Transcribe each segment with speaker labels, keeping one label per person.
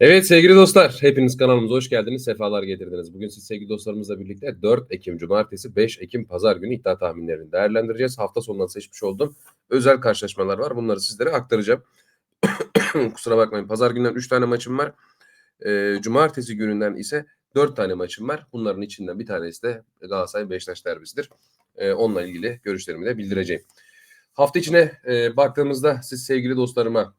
Speaker 1: Evet sevgili dostlar, hepiniz kanalımıza hoş geldiniz, sefalar getirdiniz. Bugün siz sevgili dostlarımızla birlikte 4 Ekim Cumartesi, 5 Ekim Pazar günü iddia tahminlerini değerlendireceğiz. Hafta sonundan seçmiş olduğum özel karşılaşmalar var. Bunları sizlere aktaracağım. Kusura bakmayın, Pazar günden 3 tane maçım var. Ee, Cumartesi gününden ise 4 tane maçım var. Bunların içinden bir tanesi de Galatasaray Beşiktaş derbisidir. Ee, onunla ilgili görüşlerimi de bildireceğim. Hafta içine e, baktığımızda siz sevgili dostlarıma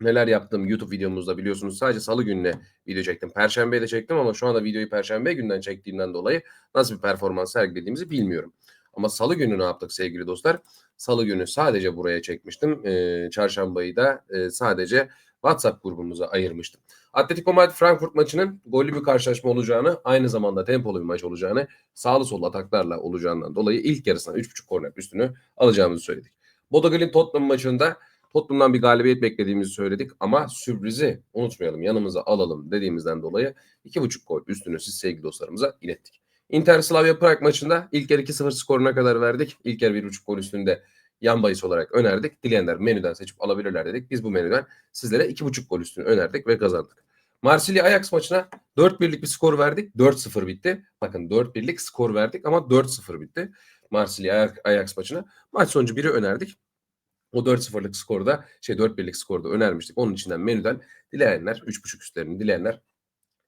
Speaker 1: neler yaptım YouTube videomuzda biliyorsunuz sadece salı gününe video çektim. Perşembeye de çektim ama şu anda videoyu perşembe günden çektiğimden dolayı nasıl bir performans sergilediğimizi bilmiyorum. Ama salı günü ne yaptık sevgili dostlar? Salı günü sadece buraya çekmiştim. Ee, çarşambayı da e, sadece WhatsApp grubumuza ayırmıştım. Atletico Madrid Frankfurt maçının gollü bir karşılaşma olacağını, aynı zamanda tempolu bir maç olacağını, sağlı sollu ataklarla olacağından dolayı ilk yarısına 3.5 korner üstünü alacağımızı söyledik. Bodo Glimt Tottenham maçında Tottenham'dan bir galibiyet beklediğimizi söyledik ama sürprizi unutmayalım yanımıza alalım dediğimizden dolayı 2.5 gol üstünü siz sevgili dostlarımıza ilettik. Inter Slavia Prag maçında ilk yarı 2-0 skoruna kadar verdik. İlk yarı 1.5 gol üstünde yan bahis olarak önerdik. Dileyenler menüden seçip alabilirler dedik. Biz bu menüden sizlere 2.5 gol üstünü önerdik ve kazandık. Marsilya Ajax maçına 4-1'lik bir skor verdik. 4-0 bitti. Bakın 4-1'lik skor verdik ama 4-0 bitti. Marsilya Ajax maçına. Maç sonucu biri önerdik. O 4-0'lık skorda şey 4-1'lik skorda önermiştik. Onun içinden menüden dileyenler 3.5 üstlerini dileyenler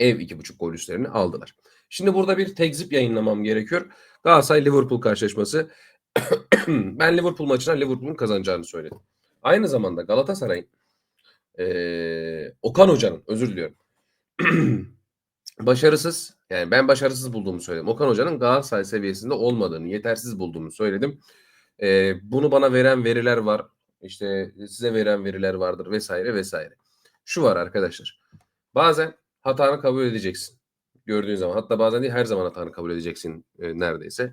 Speaker 1: ev 2.5 gol üstlerini aldılar. Şimdi burada bir tekzip yayınlamam gerekiyor. Galatasaray Liverpool karşılaşması. ben Liverpool maçına Liverpool'un kazanacağını söyledim. Aynı zamanda Galatasaray'ın ee, Okan Hoca'nın özür diliyorum. başarısız yani ben başarısız bulduğumu söyledim. Okan Hoca'nın Galatasaray seviyesinde olmadığını, yetersiz bulduğumu söyledim. Ee, bunu bana veren veriler var. İşte size veren veriler vardır vesaire vesaire. Şu var arkadaşlar. Bazen hatanı kabul edeceksin. Gördüğün zaman hatta bazen değil her zaman hatanı kabul edeceksin e, neredeyse.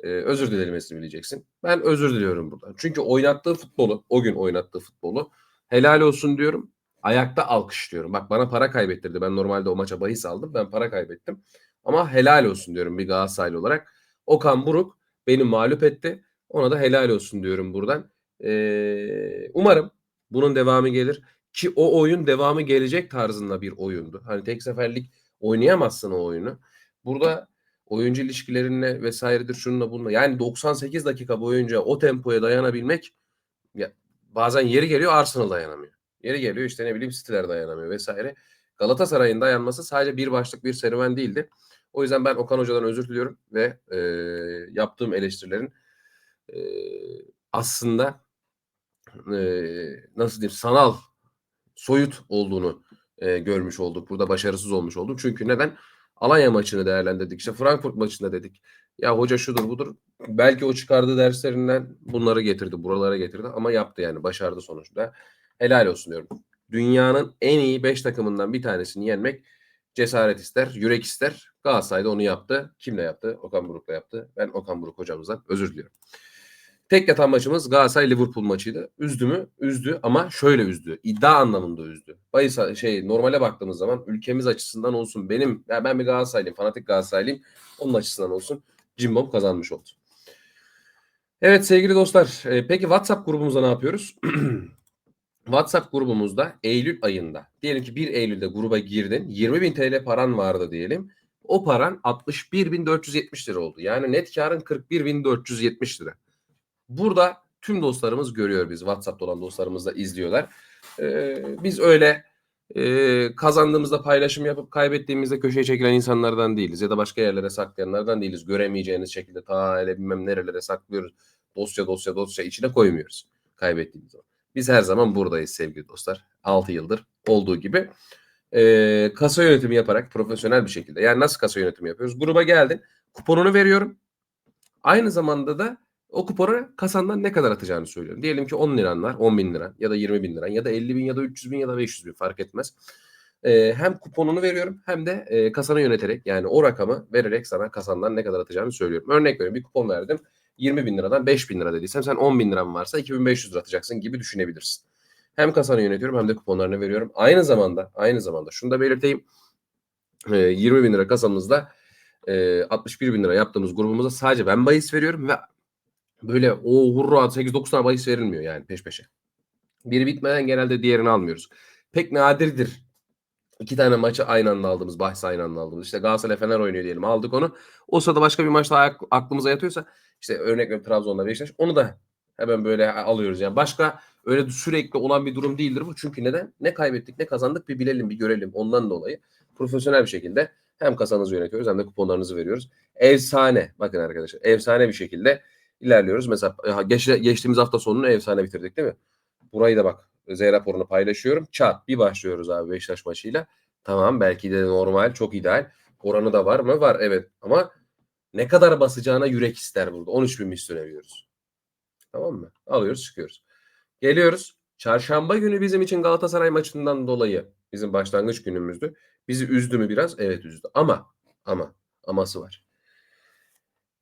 Speaker 1: E, özür dilemesini bileceksin. Ben özür diliyorum buradan. Çünkü oynattığı futbolu, o gün oynattığı futbolu helal olsun diyorum. Ayakta alkışlıyorum. Bak bana para kaybettirdi. Ben normalde o maça bahis aldım. Ben para kaybettim. Ama helal olsun diyorum bir Galatasaraylı olarak. Okan Buruk beni mağlup etti. Ona da helal olsun diyorum buradan. Ee, umarım bunun devamı gelir. Ki o oyun devamı gelecek tarzında bir oyundu. Hani tek seferlik oynayamazsın o oyunu. Burada oyuncu ilişkilerinle vesairedir şununla bununla. Yani 98 dakika boyunca o tempoya dayanabilmek ya, bazen yeri geliyor Arsenal dayanamıyor. Yeri geliyor işte ne bileyim City'ler dayanamıyor vesaire. Galatasaray'ın dayanması sadece bir başlık bir serüven değildi. O yüzden ben Okan Hoca'dan özür diliyorum ve e, yaptığım eleştirilerin aslında e, nasıl diyeyim sanal soyut olduğunu e, görmüş olduk. Burada başarısız olmuş olduk. Çünkü neden? Alanya maçını değerlendirdik. İşte Frankfurt maçında dedik. Ya hoca şudur budur. Belki o çıkardığı derslerinden bunları getirdi. Buralara getirdi. Ama yaptı yani. Başardı sonuçta. Helal olsun diyorum. Dünyanın en iyi 5 takımından bir tanesini yenmek cesaret ister, yürek ister. Galatasaray da onu yaptı. Kimle yaptı? Okan Buruk'la yaptı. Ben Okan Buruk hocamızdan özür diliyorum. Tek yatan maçımız Galatasaray Liverpool maçıydı. Üzdü mü? Üzdü ama şöyle üzdü. İddia anlamında üzdü. Bayis şey normale baktığımız zaman ülkemiz açısından olsun benim ya ben bir Galatasaraylıyım, fanatik Galatasaraylıyım. Onun açısından olsun Cimbom kazanmış oldu. Evet sevgili dostlar, e, peki WhatsApp grubumuzda ne yapıyoruz? WhatsApp grubumuzda Eylül ayında diyelim ki 1 Eylül'de gruba girdin 20 bin TL paran vardı diyelim. O paran 61.470 lira oldu. Yani net karın 41.470 lira. Burada tüm dostlarımız görüyor biz. WhatsApp'ta olan dostlarımız da izliyorlar. Ee, biz öyle e, kazandığımızda paylaşım yapıp kaybettiğimizde köşeye çekilen insanlardan değiliz. Ya da başka yerlere saklayanlardan değiliz. Göremeyeceğiniz şekilde ta hele bilmem nerelere saklıyoruz. Dosya dosya dosya içine koymuyoruz kaybettiğimiz zaman. Biz her zaman buradayız sevgili dostlar. 6 yıldır olduğu gibi. Ee, kasa yönetimi yaparak profesyonel bir şekilde. Yani nasıl kasa yönetimi yapıyoruz? Gruba geldin. Kuponunu veriyorum. Aynı zamanda da o kupona kasandan ne kadar atacağını söylüyorum. Diyelim ki 10 liran var 10 bin lira ya da 20 bin lira ya da 50 bin ya da 300 bin ya da 500 bin fark etmez. Ee, hem kuponunu veriyorum hem de e, kasanı yöneterek yani o rakamı vererek sana kasandan ne kadar atacağını söylüyorum. Örnek veriyorum bir kupon verdim 20 bin liradan 5 bin lira dediysem sen 10 bin liran varsa 2500 lira atacaksın gibi düşünebilirsin. Hem kasanı yönetiyorum hem de kuponlarını veriyorum. Aynı zamanda aynı zamanda şunu da belirteyim. E, 20 bin lira kasamızda e, 61 bin lira yaptığımız grubumuza sadece ben bahis veriyorum ve böyle o hurra 8-9 tane bahis verilmiyor yani peş peşe. Biri bitmeden genelde diğerini almıyoruz. Pek nadirdir İki tane maçı aynı anda aldığımız, bahsi aynı anda aldığımız. İşte Galatasaray Fener oynuyor diyelim aldık onu. O sırada başka bir maç daha aklımıza yatıyorsa işte örnek veriyorum Trabzon'da Beşiktaş onu da hemen böyle alıyoruz. Yani başka öyle sürekli olan bir durum değildir bu. Çünkü neden? Ne kaybettik ne kazandık bir bilelim bir görelim. Ondan dolayı profesyonel bir şekilde hem kasanızı yönetiyoruz hem de kuponlarınızı veriyoruz. Efsane. Bakın arkadaşlar efsane bir şekilde ilerliyoruz. Mesela geç, geçtiğimiz hafta sonunu efsane bitirdik değil mi? Burayı da bak Z raporunu paylaşıyorum. Çat bir başlıyoruz abi Beşiktaş maçıyla. Tamam belki de normal çok ideal. Oranı da var mı? Var evet ama ne kadar basacağına yürek ister burada. 13 bin misyon veriyoruz. Tamam mı? Alıyoruz çıkıyoruz. Geliyoruz. Çarşamba günü bizim için Galatasaray maçından dolayı bizim başlangıç günümüzdü. Bizi üzdü mü biraz? Evet üzdü. Ama ama aması var.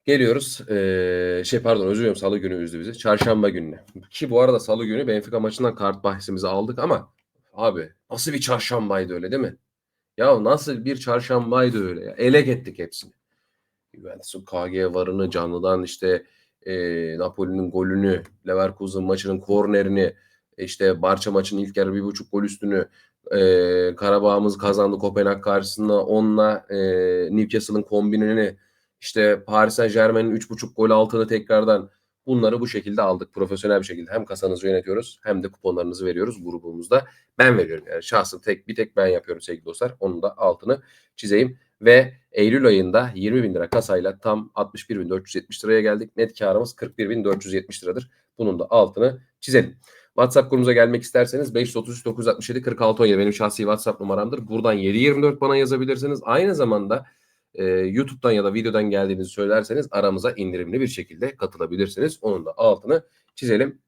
Speaker 1: Geliyoruz. Ee, şey pardon özür dilerim salı günü üzdü bizi. Çarşamba gününe. Ki bu arada salı günü Benfica maçından kart bahsimizi aldık ama abi nasıl bir çarşambaydı öyle değil mi? Ya nasıl bir çarşambaydı öyle ya. Elek ettik hepsini. Juventus'un KG varını canlıdan işte e, Napoli'nin golünü, Leverkusen maçının kornerini, işte Barça maçının ilk yarı bir buçuk gol üstünü, e, Karabağ'ımız kazandı Kopenhag karşısında onunla e, Newcastle'ın kombinini işte Paris Saint Germain'in 3.5 gol altını tekrardan bunları bu şekilde aldık. Profesyonel bir şekilde hem kasanızı yönetiyoruz hem de kuponlarınızı veriyoruz grubumuzda. Ben veriyorum yani şahsım tek bir tek ben yapıyorum sevgili dostlar. Onun da altını çizeyim. Ve Eylül ayında 20 bin lira kasayla tam 61.470 liraya geldik. Net karımız 41.470 liradır. Bunun da altını çizelim. WhatsApp grubumuza gelmek isterseniz 533 967 46 17 benim şahsi WhatsApp numaramdır. Buradan 724 bana yazabilirsiniz. Aynı zamanda e, YouTube'dan ya da videodan geldiğinizi söylerseniz aramıza indirimli bir şekilde katılabilirsiniz. Onun da altını çizelim.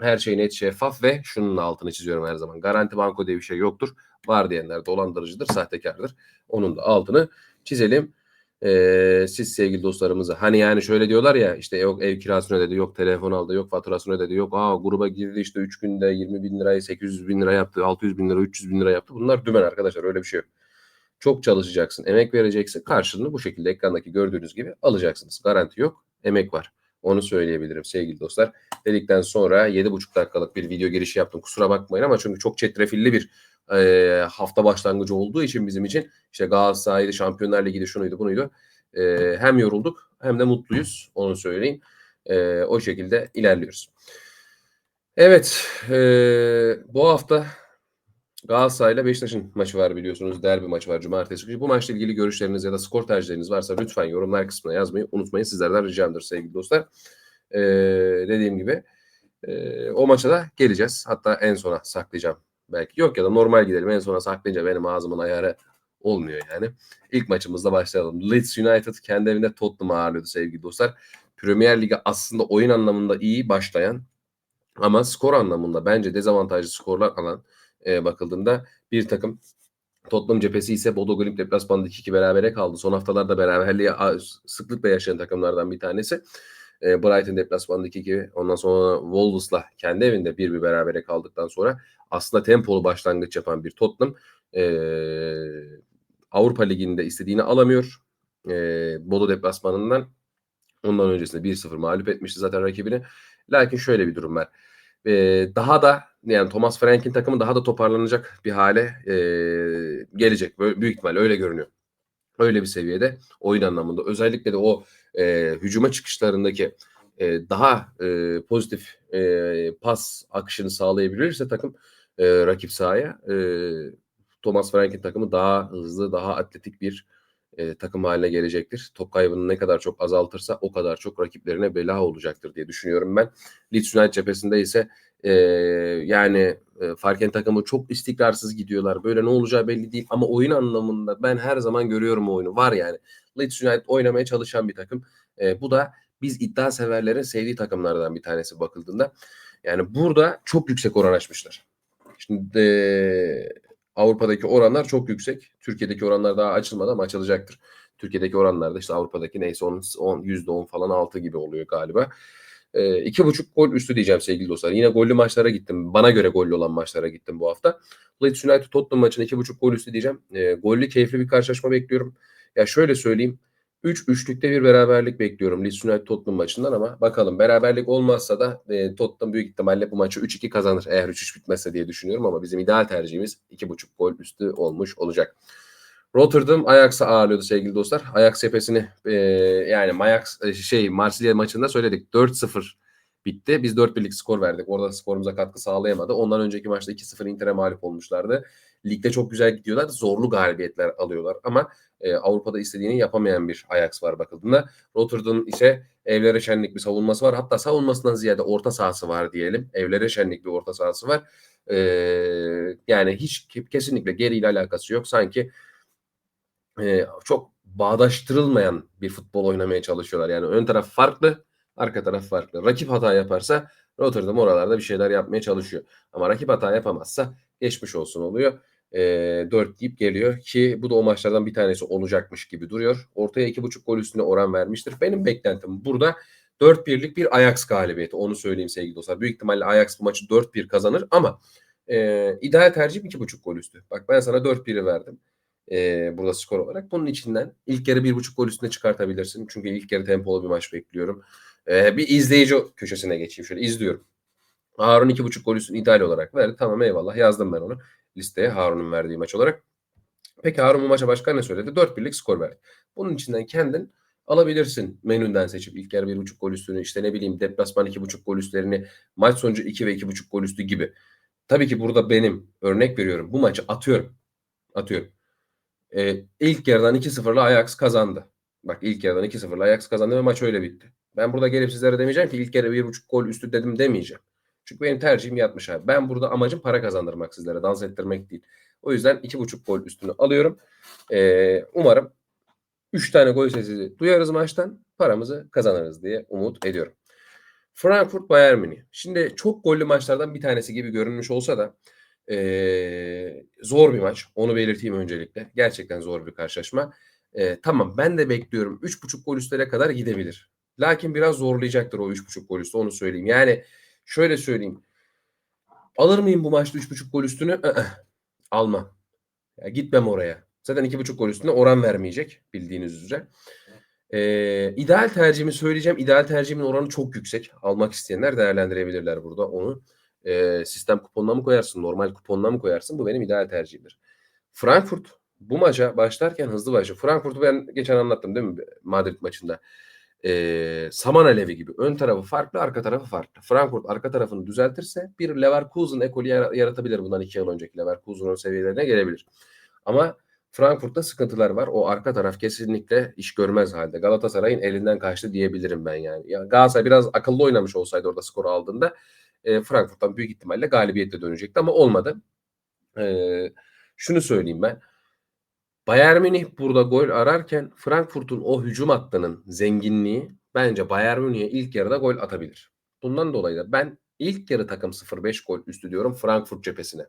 Speaker 1: Her şey net şeffaf ve şunun altını çiziyorum her zaman. Garanti banko diye bir şey yoktur. Var diyenler dolandırıcıdır, sahtekardır. Onun da altını çizelim. Ee, siz sevgili dostlarımıza hani yani şöyle diyorlar ya işte yok ev kirasını ödedi, yok telefon aldı, yok faturasını ödedi, yok aa gruba girdi işte 3 günde 20 bin lirayı 800 bin lira yaptı, 600 bin lira, 300 bin lira yaptı. Bunlar dümen arkadaşlar öyle bir şey yok. Çok çalışacaksın, emek vereceksin. Karşılığını bu şekilde ekrandaki gördüğünüz gibi alacaksınız. Garanti yok, emek var. Onu söyleyebilirim sevgili dostlar. Dedikten sonra 7,5 dakikalık bir video girişi yaptım. Kusura bakmayın ama çünkü çok çetrefilli bir e, hafta başlangıcı olduğu için bizim için işte Galatasaray'dı, Şampiyonlar Ligi'de şunuydu bunuydu. E, hem yorulduk hem de mutluyuz. Onu söyleyeyim. E, o şekilde ilerliyoruz. Evet. E, bu hafta Galatasaray ile Beşiktaş'ın maçı var biliyorsunuz. Derbi maçı var cumartesi günü. Bu maçla ilgili görüşleriniz ya da skor tercihleriniz varsa lütfen yorumlar kısmına yazmayı unutmayın. Sizlerden ricamdır sevgili dostlar. Ee, dediğim gibi e, o maça da geleceğiz. Hatta en sona saklayacağım. Belki yok ya da normal gidelim. En sona saklayınca benim ağzımın ayarı olmuyor yani. İlk maçımızda başlayalım. Leeds United kendi evinde Tottenham'ı ağırlıyordu sevgili dostlar. Premier Lig'e aslında oyun anlamında iyi başlayan ama skor anlamında bence dezavantajlı skorlar alan e, bakıldığında bir takım Tottenham cephesi ise Bodo Glimt deplasmanında 2-2 berabere kaldı. Son haftalarda beraberliği sıklıkla yaşayan takımlardan bir tanesi. E, Brighton deplasmanında 2-2 ondan sonra Wolves'la kendi evinde 1-1 berabere kaldıktan sonra aslında tempolu başlangıç yapan bir Tottenham e, Avrupa Ligi'nde istediğini alamıyor. E, Bodo deplasmanından ondan öncesinde 1-0 mağlup etmişti zaten rakibini. Lakin şöyle bir durum var. E, daha da yani Thomas Frank'in takımı daha da toparlanacak bir hale e, gelecek. Böyle, büyük ihtimal öyle görünüyor. Öyle bir seviyede oyun anlamında. Özellikle de o e, hücuma çıkışlarındaki e, daha e, pozitif e, pas akışını sağlayabilirse takım e, rakip sahaya e, Thomas Frank'in takımı daha hızlı, daha atletik bir e, takım haline gelecektir. Top kaybını ne kadar çok azaltırsa o kadar çok rakiplerine bela olacaktır diye düşünüyorum ben. Leeds United cephesinde ise e, yani e, Farken takımı çok istikrarsız gidiyorlar. Böyle ne olacağı belli değil ama oyun anlamında ben her zaman görüyorum oyunu. Var yani. Leeds United oynamaya çalışan bir takım. E, bu da biz iddia severlerin sevdiği takımlardan bir tanesi bakıldığında. Yani burada çok yüksek oran açmışlar. Şimdi e, Avrupa'daki oranlar çok yüksek. Türkiye'deki oranlar daha açılmadı ama açılacaktır. Türkiye'deki oranlarda işte Avrupa'daki neyse 10, 10 %10 falan altı gibi oluyor galiba. E, iki buçuk gol üstü diyeceğim sevgili dostlar. Yine gollü maçlara gittim. Bana göre gollü olan maçlara gittim bu hafta. Leeds United Tottenham maçını iki buçuk gol üstü diyeceğim. E, gollü keyifli bir karşılaşma bekliyorum. Ya şöyle söyleyeyim. 3 üçlükte bir beraberlik bekliyorum Leeds United Tottenham maçından ama bakalım beraberlik olmazsa da e, Tottenham büyük ihtimalle bu maçı 3-2 kazanır eğer 3-3 bitmezse diye düşünüyorum ama bizim ideal tercihimiz 2.5 gol üstü olmuş olacak. Rotterdam Ajax'a ağırlıyordu sevgili dostlar. Ajax cephesini e, yani Ajax e, şey Marsilya maçında söyledik 4-0 bitti. Biz 4-1'lik skor verdik. Orada skorumuza katkı sağlayamadı. Ondan önceki maçta 2-0 Inter'e mağlup olmuşlardı. Ligde çok güzel gidiyorlar. Zorlu galibiyetler alıyorlar ama e, Avrupa'da istediğini yapamayan bir Ajax var bakıldığında. Rotterdam ise evlere şenlik bir savunması var. Hatta savunmasından ziyade orta sahası var diyelim. Evlere şenlik bir orta sahası var. E, yani hiç kesinlikle geriyle alakası yok. Sanki e, çok bağdaştırılmayan bir futbol oynamaya çalışıyorlar. Yani ön taraf farklı, arka taraf farklı. Rakip hata yaparsa Rotterdam oralarda bir şeyler yapmaya çalışıyor. Ama rakip hata yapamazsa geçmiş olsun oluyor. E, 4 deyip geliyor ki bu da o maçlardan bir tanesi olacakmış gibi duruyor. Ortaya 2.5 gol üstüne oran vermiştir. Benim beklentim burada 4-1'lik bir Ajax galibiyeti. Onu söyleyeyim sevgili dostlar. Büyük ihtimalle Ajax bu maçı 4-1 kazanır ama e, ideal tercih 2.5 gol üstü. Bak ben sana 4-1'i verdim e, burada skor olarak. Bunun içinden ilk yarı 1.5 gol üstüne çıkartabilirsin. Çünkü ilk yarı tempolu bir maç bekliyorum. E, bir izleyici köşesine geçeyim. Şöyle izliyorum. Harun 2.5 gol üstünü ideal olarak verdi. Tamam eyvallah yazdım ben onu listeye Harun'un verdiği maç olarak. Peki Harun bu maça başka ne söyledi? 4-1'lik skor verdi. Bunun içinden kendin alabilirsin menünden seçip ilk yarı 1.5 gol üstünü işte ne bileyim deplasman 2.5 gol üstlerini maç sonucu 2 ve 2.5 gol üstü gibi. Tabii ki burada benim örnek veriyorum. Bu maçı atıyorum. Atıyorum. Ee, ilk yarıdan 2-0'la Ajax kazandı. Bak ilk yarıdan 2-0'la Ajax kazandı ve maç öyle bitti. Ben burada gelip sizlere demeyeceğim ki ilk yarı 1.5 gol üstü dedim demeyeceğim. Çünkü benim tercihim yatmış abi. Ben burada amacım para kazandırmak sizlere. Dans ettirmek değil. O yüzden 2.5 gol üstünü alıyorum. Ee, umarım 3 tane gol sesi duyarız maçtan. Paramızı kazanırız diye umut ediyorum. Frankfurt Bayern Münih. Şimdi çok gollü maçlardan bir tanesi gibi görünmüş olsa da ee, zor bir maç. Onu belirteyim öncelikle. Gerçekten zor bir karşılaşma. Ee, tamam ben de bekliyorum. 3.5 gol üstlere kadar gidebilir. Lakin biraz zorlayacaktır o 3.5 gol üstü onu söyleyeyim. Yani şöyle söyleyeyim. Alır mıyım bu maçta 3.5 gol üstünü? Almam. Ya gitmem oraya. Zaten 2.5 gol üstüne oran vermeyecek bildiğiniz üzere. Ee, ideal tercihimi söyleyeceğim. İdeal tercihimin oranı çok yüksek. Almak isteyenler değerlendirebilirler burada onu. Ee, sistem kuponuna mı koyarsın, normal kuponuna mı koyarsın? Bu benim ideal tercihimdir. Frankfurt bu maça başlarken hızlı başlıyor. Frankfurt'u ben geçen anlattım değil mi Madrid maçında? Ee, saman alevi gibi. Ön tarafı farklı, arka tarafı farklı. Frankfurt arka tarafını düzeltirse bir Leverkusen ekolü yaratabilir. Bundan iki yıl önceki Leverkusen'ın seviyelerine gelebilir. Ama Frankfurt'ta sıkıntılar var. O arka taraf kesinlikle iş görmez halde. Galatasaray'ın elinden kaçtı diyebilirim ben yani. Ya Galatasaray biraz akıllı oynamış olsaydı orada skoru aldığında e, Frankfurt'tan büyük ihtimalle galibiyetle dönecekti ama olmadı. E, şunu söyleyeyim ben. Bayern Münih burada gol ararken Frankfurt'un o hücum hattının zenginliği bence Bayern Münih'e ilk yarıda gol atabilir. Bundan dolayı da ben ilk yarı takım 0-5 gol üstü diyorum Frankfurt cephesine.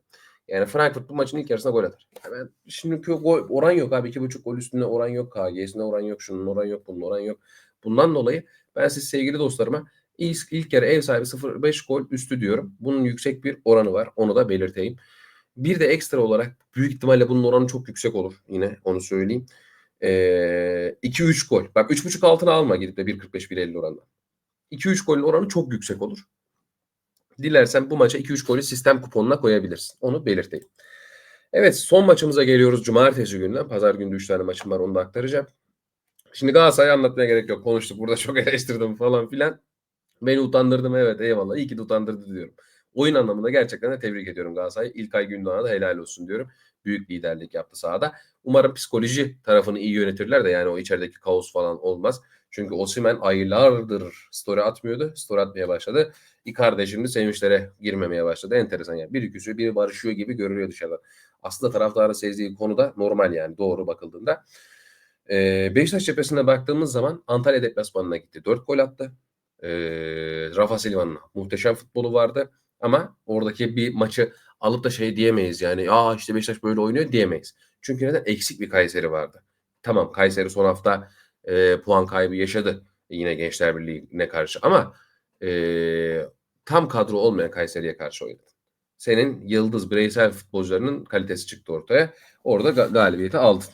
Speaker 1: Yani Frankfurt bu maçın ilk yarısında gol atar. Yani şimdi gol, oran yok abi. 2.5 gol üstünde oran yok. KG'sinde oran yok. Şunun oran yok. Bunun oran yok. Bundan dolayı ben siz sevgili dostlarıma ilk, ilk yarı ev sahibi 0.5 gol üstü diyorum. Bunun yüksek bir oranı var. Onu da belirteyim. Bir de ekstra olarak büyük ihtimalle bunun oranı çok yüksek olur. Yine onu söyleyeyim. Ee, 2-3 gol. Bak 3.5 altına alma gidip de 1.45-1.50 oranla. 2-3 golün oranı çok yüksek olur. Dilersen bu maça 2-3 golü sistem kuponuna koyabilirsin. Onu belirteyim. Evet son maçımıza geliyoruz cumartesi günden. Pazar günü 3 tane maçım var onu da aktaracağım. Şimdi Galatasaray'ı anlatmaya gerek yok. Konuştuk burada çok eleştirdim falan filan. Beni utandırdım evet eyvallah. İyi ki de utandırdı diyorum. Oyun anlamında gerçekten de tebrik ediyorum Galatasaray'ı. İlkay Gündoğan'a da helal olsun diyorum. Büyük liderlik yaptı sahada. Umarım psikoloji tarafını iyi yönetirler de yani o içerideki kaos falan olmaz. Çünkü Osimhen aylardır story atmıyordu. Story atmaya başladı. Icardi şimdi sevinçlere girmemeye başladı. Enteresan yani. Biri küsüyor, biri barışıyor gibi görülüyor dışarıdan. Aslında taraftarın sezdiği konu da normal yani doğru bakıldığında. Ee, Beşiktaş cephesine baktığımız zaman Antalya deplasmanına gitti. 4 gol attı. Ee, Rafa Silva'nın muhteşem futbolu vardı. Ama oradaki bir maçı alıp da şey diyemeyiz yani. Aa işte Beşiktaş böyle oynuyor diyemeyiz. Çünkü neden? Eksik bir Kayseri vardı. Tamam Kayseri son hafta e, puan kaybı yaşadı yine Gençler Birliği'ne karşı ama e, tam kadro olmayan Kayseri'ye karşı oynadı. Senin yıldız bireysel futbolcularının kalitesi çıktı ortaya. Orada ga- galibiyeti aldın.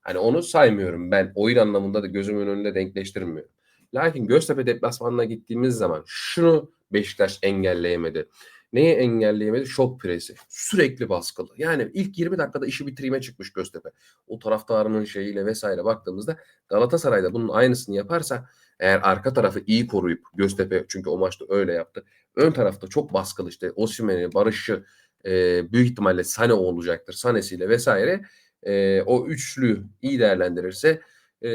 Speaker 1: Hani onu saymıyorum ben. Oyun anlamında da gözümün önünde denkleştirmiyorum. Lakin Göztepe deplasmanına gittiğimiz zaman şunu Beşiktaş engelleyemedi. Neyi engelleyemedi? Şok presi. Sürekli baskılı. Yani ilk 20 dakikada işi bitirime çıkmış Göztepe. O taraftarının şeyiyle vesaire baktığımızda Galatasaray'da bunun aynısını yaparsa eğer arka tarafı iyi koruyup Göztepe çünkü o maçta öyle yaptı. Ön tarafta çok baskılı işte Osimhen'i, Barış'ı e, büyük ihtimalle Sane olacaktır. Sane'siyle vesaire e, o üçlü iyi değerlendirirse e,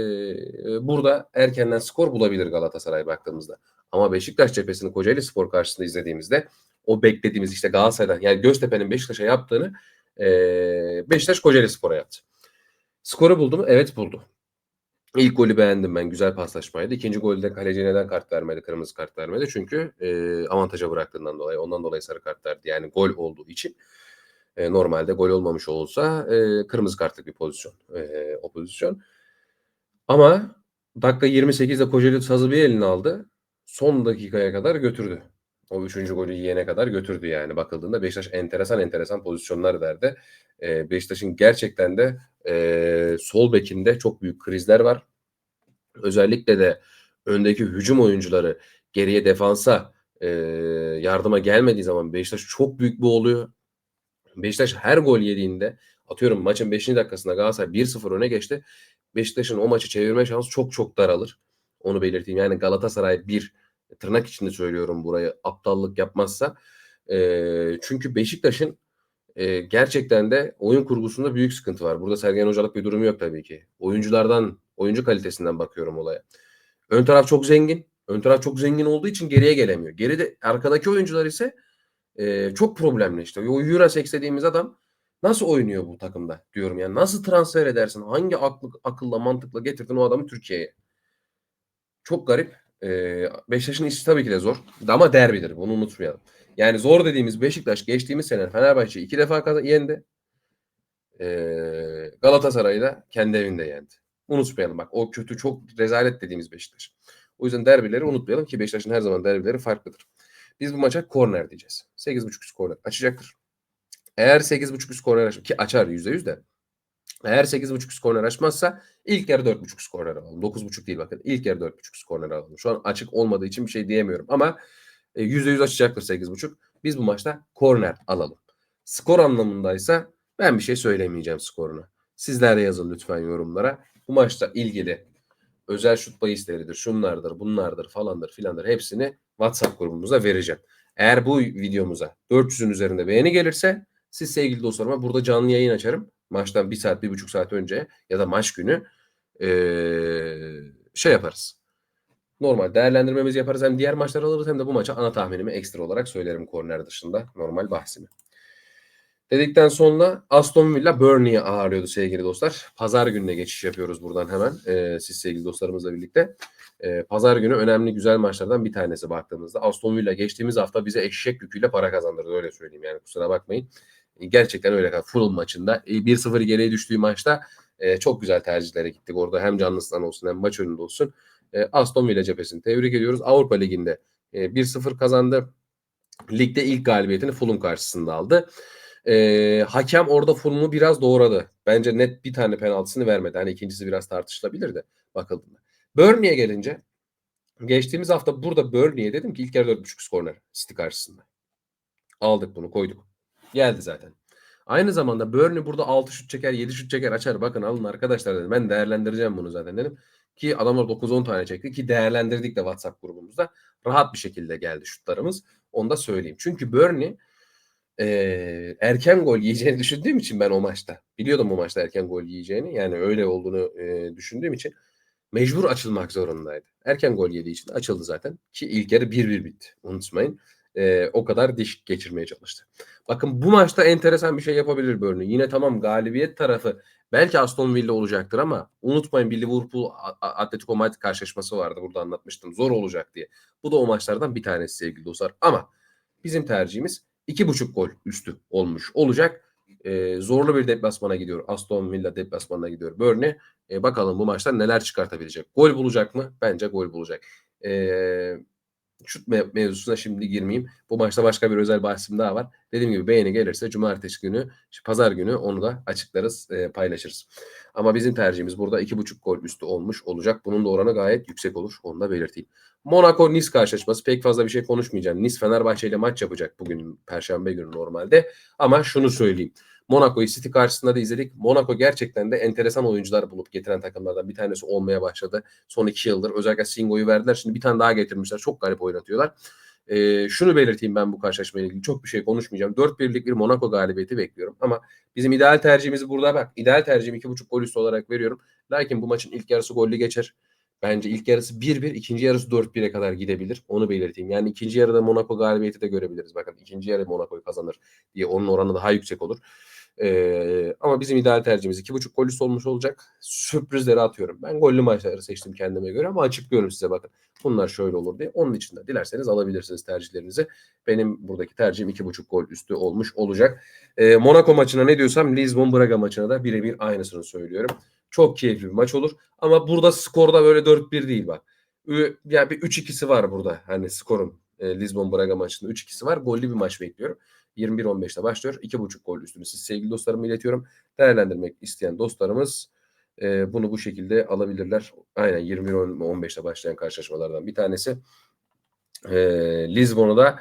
Speaker 1: burada erkenden skor bulabilir Galatasaray baktığımızda. Ama Beşiktaş cephesini Kocaeli Spor karşısında izlediğimizde o beklediğimiz işte Galatasaray'dan yani Göztepe'nin Beşiktaş'a yaptığını e, Beşiktaş Kocaeli Spor'a yaptı. Skoru buldu mu? Evet buldu. İlk golü beğendim ben. Güzel paslaşmaydı. İkinci golde kaleci neden kart vermedi, kırmızı kart vermedi? Çünkü e, avantaja bıraktığından dolayı, ondan dolayı sarı kart verdi. Yani gol olduğu için. E, normalde gol olmamış olsa e, kırmızı kartlık bir pozisyon. E, o pozisyon. Ama dakika 28'de Kocaeli sazı bir eline aldı. Son dakikaya kadar götürdü. O üçüncü golü yiyene kadar götürdü yani. Bakıldığında Beşiktaş enteresan enteresan pozisyonlar verdi. E, Beşiktaş'ın gerçekten de e, sol bekinde çok büyük krizler var. Özellikle de öndeki hücum oyuncuları geriye defansa e, yardıma gelmediği zaman Beşiktaş çok büyük bir oluyor. Beşiktaş her gol yediğinde atıyorum maçın 5. dakikasında Galatasaray 1-0 öne geçti. Beşiktaş'ın o maçı çevirme şansı çok çok daralır. Onu belirteyim. Yani Galatasaray bir tırnak içinde söylüyorum burayı aptallık yapmazsa. E, çünkü Beşiktaş'ın e, gerçekten de oyun kurgusunda büyük sıkıntı var. Burada Sergen Hocalık bir durumu yok tabii ki. Oyunculardan, oyuncu kalitesinden bakıyorum olaya. Ön taraf çok zengin. Ön taraf çok zengin olduğu için geriye gelemiyor. Geride arkadaki oyuncular ise e, çok problemli işte. O Jurasek dediğimiz adam nasıl oynuyor bu takımda diyorum yani. Nasıl transfer edersin? Hangi aklı, akılla mantıkla getirdin o adamı Türkiye'ye? Çok garip. Ee, Beşiktaş'ın işi tabii ki de zor. Ama derbidir. Bunu unutmayalım. Yani zor dediğimiz Beşiktaş geçtiğimiz sene Fenerbahçe iki defa kazan yendi. Ee, Galatasaray'ı da kendi evinde yendi. Unutmayalım bak o kötü çok rezalet dediğimiz Beşiktaş. O yüzden derbileri unutmayalım ki Beşiktaş'ın her zaman derbileri farklıdır. Biz bu maça korner diyeceğiz. 8.5 üst korner açacaktır. Eğer 8.5 üst korner aç ki açar %100 de. Eğer 8.5 üst korner açmazsa ilk yarı 4.5 üst korner alalım. 9.5 değil bakın. İlk yarı 4.5 üst korner alalım. Şu an açık olmadığı için bir şey diyemiyorum ama %100 e, açacaktır 8.5. Biz bu maçta korner alalım. Skor anlamındaysa ben bir şey söylemeyeceğim skoruna. Sizler de yazın lütfen yorumlara. Bu maçta ilgili özel şut bahisleridir, şunlardır, bunlardır falandır filandır hepsini WhatsApp grubumuza vereceğim. Eğer bu videomuza 400'ün üzerinde beğeni gelirse siz sevgili dostlarıma burada canlı yayın açarım. Maçtan bir saat, bir buçuk saat önce ya da maç günü ee, şey yaparız normal değerlendirmemizi yaparız. Hem diğer maçları alırız hem de bu maça ana tahminimi ekstra olarak söylerim korner dışında normal bahsimi. Dedikten sonra Aston Villa Burnley'i ağırlıyordu sevgili dostlar. Pazar gününe geçiş yapıyoruz buradan hemen e, siz sevgili dostlarımızla birlikte. E, Pazar günü önemli güzel maçlardan bir tanesi baktığımızda. Aston Villa geçtiğimiz hafta bize eşek yüküyle para kazandırdı öyle söyleyeyim yani kusura bakmayın. E, gerçekten öyle. Full maçında e, 1-0 geriye düştüğü maçta e, çok güzel tercihlere gittik. Orada hem canlısından olsun hem maç önünde olsun. E, Aston Villa cephesini tebrik ediyoruz. Avrupa Ligi'nde e, 1-0 kazandı. Ligde ilk galibiyetini Fulham karşısında aldı. E, hakem orada Fulham'ı biraz doğradı. Bence net bir tane penaltısını vermedi. Hani ikincisi biraz tartışılabilir de bakıldığında. Burnley'e gelince geçtiğimiz hafta burada Burnley'e dedim ki ilk yarı 4.5 korner City karşısında. Aldık bunu koyduk. Geldi zaten. Aynı zamanda Burnley burada 6 şut çeker, 7 şut çeker açar. Bakın alın arkadaşlar dedim. Ben değerlendireceğim bunu zaten dedim. Ki adamlar 9-10 tane çekti ki değerlendirdik de WhatsApp grubumuzda. Rahat bir şekilde geldi şutlarımız. Onu da söyleyeyim. Çünkü Burnley e, erken gol yiyeceğini düşündüğüm için ben o maçta. Biliyordum o maçta erken gol yiyeceğini. Yani öyle olduğunu e, düşündüğüm için mecbur açılmak zorundaydı. Erken gol yediği için açıldı zaten. Ki ilk yarı 1-1 bitti. Unutmayın. E, o kadar diş geçirmeye çalıştı. Bakın bu maçta enteresan bir şey yapabilir Burnley. Yine tamam galibiyet tarafı belki Aston Villa olacaktır ama unutmayın bir Liverpool Atletico Madrid karşılaşması vardı. Burada anlatmıştım. Zor olacak diye. Bu da o maçlardan bir tanesi sevgili dostlar. Ama bizim tercihimiz iki buçuk gol üstü olmuş olacak. Ee, zorlu bir deplasmana gidiyor. Aston Villa deplasmanına gidiyor. Burnley. Ee, bakalım bu maçta neler çıkartabilecek. Gol bulacak mı? Bence gol bulacak. Ee, Şut me- mevzusuna şimdi girmeyeyim. Bu maçta başka bir özel bahsim daha var. Dediğim gibi beğeni gelirse cumartesi günü, pazar günü onu da açıklarız, e, paylaşırız. Ama bizim tercihimiz burada 2.5 gol üstü olmuş olacak. Bunun da oranı gayet yüksek olur. Onu da belirteyim. Monaco Nice karşılaşması pek fazla bir şey konuşmayacağım. Nice Fenerbahçe ile maç yapacak bugün Perşembe günü normalde. Ama şunu söyleyeyim. Monaco'yu City karşısında da izledik. Monaco gerçekten de enteresan oyuncular bulup getiren takımlardan bir tanesi olmaya başladı. Son iki yıldır özellikle Singo'yu verdiler. Şimdi bir tane daha getirmişler. Çok garip oynatıyorlar. Ee, şunu belirteyim ben bu karşılaşmayla ilgili. Çok bir şey konuşmayacağım. 4-1'lik bir Monaco galibiyeti bekliyorum. Ama bizim ideal tercihimizi burada bak. İdeal tercihim 2.5 gol üstü olarak veriyorum. Lakin bu maçın ilk yarısı gollü geçer. Bence ilk yarısı 1-1, ikinci yarısı 4-1'e kadar gidebilir. Onu belirteyim. Yani ikinci yarıda Monaco galibiyeti de görebiliriz. Bakın ikinci yarı Monaco'yu kazanır diye onun oranı daha yüksek olur. Ee, ama bizim ideal tercihimiz 2.5 gol üstü olmuş olacak. Sürprizleri atıyorum. Ben gollü maçları seçtim kendime göre ama açıklıyorum size bakın. Bunlar şöyle olur diye. Onun için de dilerseniz alabilirsiniz tercihlerinizi. Benim buradaki tercihim 2.5 gol üstü olmuş olacak. Ee, Monaco maçına ne diyorsam Lisbon Braga maçına da birebir aynısını söylüyorum. Çok keyifli bir maç olur. Ama burada skorda böyle 4-1 değil bak. Ü- Yani bir 3-2'si var burada. Hani skorun e, Lisbon Braga maçında 3-2'si var. Gollü bir maç bekliyorum. 21-15'te başlıyor. 2.5 gol üstünü siz sevgili dostlarıma iletiyorum. Değerlendirmek isteyen dostlarımız e, bunu bu şekilde alabilirler. Aynen 21-15'te başlayan karşılaşmalardan bir tanesi. E, Lisbon'u da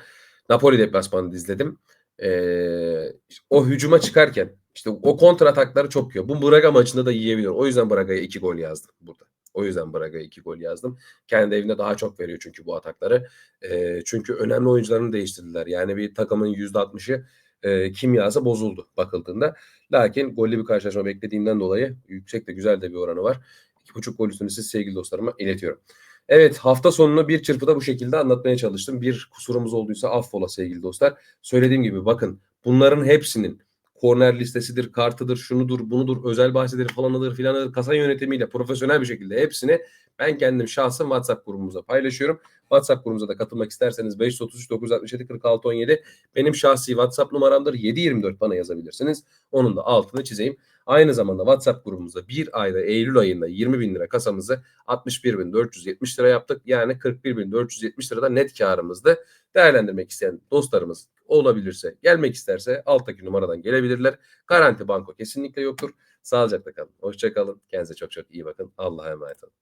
Speaker 1: Napoli deplasmanında izledim. E, o hücuma çıkarken işte o kontra atakları çok yiyor. Bu Braga maçında da yiyebiliyor. O yüzden Braga'ya 2 gol yazdım burada. O yüzden Braga'ya 2 gol yazdım. Kendi evinde daha çok veriyor çünkü bu atakları. E, çünkü önemli oyuncularını değiştirdiler. Yani bir takımın %60'ı e, kimyası bozuldu bakıldığında. Lakin gollü bir karşılaşma beklediğimden dolayı yüksek de güzel de bir oranı var. 2.5 gol üstünü siz sevgili dostlarıma iletiyorum. Evet hafta sonunu bir çırpıda bu şekilde anlatmaya çalıştım. Bir kusurumuz olduysa affola sevgili dostlar. Söylediğim gibi bakın bunların hepsinin korner listesidir, kartıdır, şunudur, bunudur, özel bahsidir, falanıdır, filanıdır, kasa yönetimiyle profesyonel bir şekilde hepsini ben kendim şahsım WhatsApp grubumuza paylaşıyorum. WhatsApp grubumuza da katılmak isterseniz 533 967 46 17 benim şahsi WhatsApp numaramdır. 724 bana yazabilirsiniz. Onun da altını çizeyim. Aynı zamanda WhatsApp grubumuzda bir ayda Eylül ayında 20 bin lira kasamızı 61.470 lira yaptık. Yani 41.470 lirada net karımızdı. Değerlendirmek isteyen dostlarımız olabilirse gelmek isterse alttaki numaradan gelebilirler. Garanti banko kesinlikle yoktur. Sağlıcakla kalın. Hoşça kalın. Kendinize çok çok iyi bakın. Allah'a emanet olun.